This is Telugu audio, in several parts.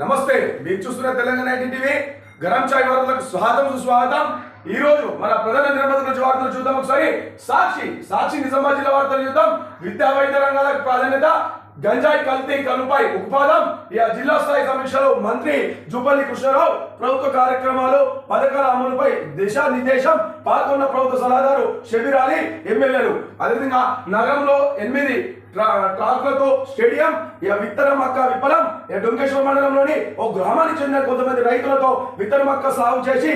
నమస్తే మీరు చూస్తున్న తెలంగాణ ఐటీ టీవీ. గరం చాయ్ వార్తలకు స్వాగతం సుస్వాగతం. ఈ రోజు మన ప్రధాన నిర్మాత వార్తలు చూద్దాం ఒకసారి. సాక్షి సాక్షి నిజామాబాద్ జిల్లా వార్తలు చూద్దాం. విద్యా వైద్య రంగాలకు ప్రాధాన్యత గంజాయి కల్తీ కనుపై ఉత్పాదం ఈ జిల్లా స్థాయి సమీక్షలో మంత్రి జూపల్లి కృష్ణారావు ప్రభుత్వ కార్యక్రమాలు పథకాల అమలుపై దిశానిర్దేశం పాల్గొన్న ప్రభుత్వ సలహాదారు షబీర్ అలీ ఎమ్మెల్యేలు. అదేవిధంగా నగరంలో ఎనిమిది ట్రాక్లతో స్టేడియం ఇక విత్తన మక్క విప్పలం డొంకేశ్వర మండలంలోని ఓ గ్రామానికి చెందిన కొంతమంది రైతులతో విత్తన మక్క సాగు చేసి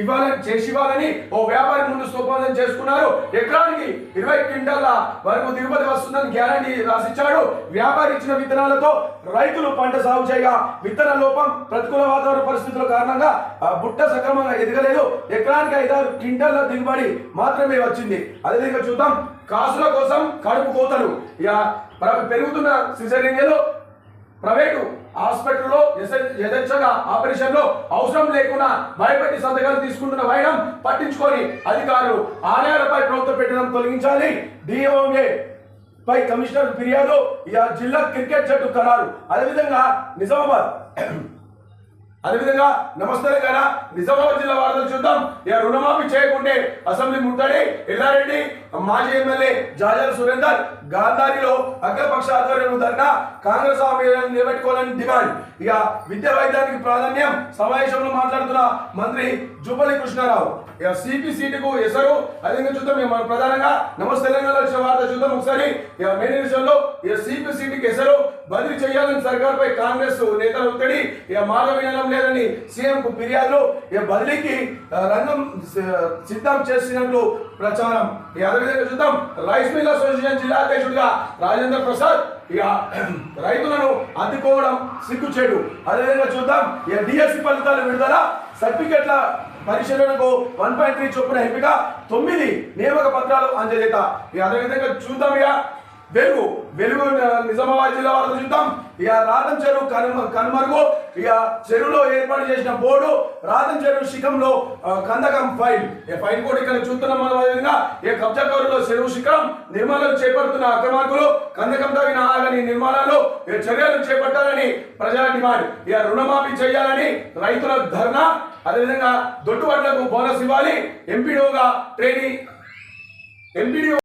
ఇవ్వాలని చేసి ఇవ్వాలని ఓ వ్యాపారి ముందు ఒప్పందం చేసుకున్నారు. ఎకరానికి ఇరవై క్వింటాల వరకు దిగుబడి వస్తుందని గ్యారంటీ రాసి ఇచ్చాడు వ్యాపారి ఇచ్చిన విత్తనాలతో రైతులు పంట సాగు చేయగా విత్తన లోపం ప్రతికూల వాతావరణ పరిస్థితుల కారణంగా బుట్ట సక్రమంగా ఎదగలేదు. ఎకరానికి ఐదారు క్వింటాల దిగుబడి మాత్రమే వచ్చింది. అదేవిధంగా చూద్దాం. కాసుల కోసం కడుపు కోతలు. ఇక పెరుగుతున్న సిజరీన్లు ప్రైవేటు హాస్పిటల్లో యథేచ్ఛగా ఆపరేషన్లో అవసరం లేకుండా భయపెట్టి సంతకాలు తీసుకుంటున్న వైరం పట్టించుకొని అధికారులు ఆలయాలపై ప్రభుత్వ పెట్టడం తొలగించాలి. డిఓఏ పై కమిషనర్ ఫిర్యాదు ఇక జిల్లా క్రికెట్ జట్టు ఖరారు. అదేవిధంగా నిజామాబాద్ అదేవిధంగా నమస్తే కదా నిజామాబాద్ జిల్లా వార్తలు చూద్దాం. ఇక రుణమాఫీ చేయకుంటే అసెంబ్లీ ముట్టడి. ఎల్లారెడ్డి మాజీ ఎమ్మెల్యే జాజల సురేందర్ గాంధారిలో అఖిలపక్ష ఆధ్వర్యంలో ధర్నా. కాంగ్రెస్ హామీలను నిలబెట్టుకోవాలని డిమాండ్. ఇక విద్యా వైద్యానికి ప్రాధాన్యం సమావేశంలో మాట్లాడుతున్న మంత్రి జూపల్లి కృష్ణారావు. ఇక సిపి సీటుకు ఎసరు. అదేవిధంగా చూద్దాం మనం ప్రధానంగా నమస్తే తెలంగాణ వచ్చిన వార్త చూద్దాం ఒకసారి. ఇక మెయిన్ విషయంలో ఇక సిపి సీటుకి ఎసరు. బదిలీ చేయాలని సర్కార్పై కాంగ్రెస్ నేతల ఒత్తిడి ఇక మాట వినడం లేదని సీఎంకు ఫిర్యాదులు ఇక బదిలీకి రంగం సిద్ధం చేసినట్లు ప్రచారం. ఇక అదేవిధంగా చూద్దాం రైస్ మిల్ అసోసియేషన్ జిల్లా అధ్యక్షుడిగా రాజేంద్ర ప్రసాద్ ఇక రైతులను అడ్డుకోవడం సిగ్గుచేటు. అదేవిధంగా చూద్దాం ఇక డిఎస్సి ఫలితాలు విడుదల సర్టిఫికెట్ల పరిశీలనకు వన్ పాయింట్ త్రీ చొప్పున ఎంపిక తొమ్మిది నియామక పత్రాలు అందజేత ఇక అదేవిధంగా చూద్దాం ఇక వెలుగు వెలుగు నిజామాబాద్ జిల్లా వార్తలు చూద్దాం. ఇక రాతం చెరువు కనుమ కనుమరుగు ఇక చెరువులో ఏర్పాటు చేసిన బోర్డు రాతం చెరువు శిఖంలో కందకం ఫైల్. ఈ ఫైల్ కూడా ఇక్కడ చూస్తున్నాం మనం అదేవిధంగా. ఇక కబ్జాకారులో చెరువు శిఖరం నిర్మాణాలు చేపడుతున్న అక్రమార్కులు కందకం తగిన ఆగని నిర్మాణాలు చర్యలు చేపట్టాలని ప్రజల డిమాండ్. ఇక రుణమాఫీ చేయాలని రైతుల ధర్నా అదేవిధంగా దొడ్డుబడ్లకు బోనస్ ఇవ్వాలి. ఎంపీడీఓగా ట్రైనింగ్ ఎంపీడీ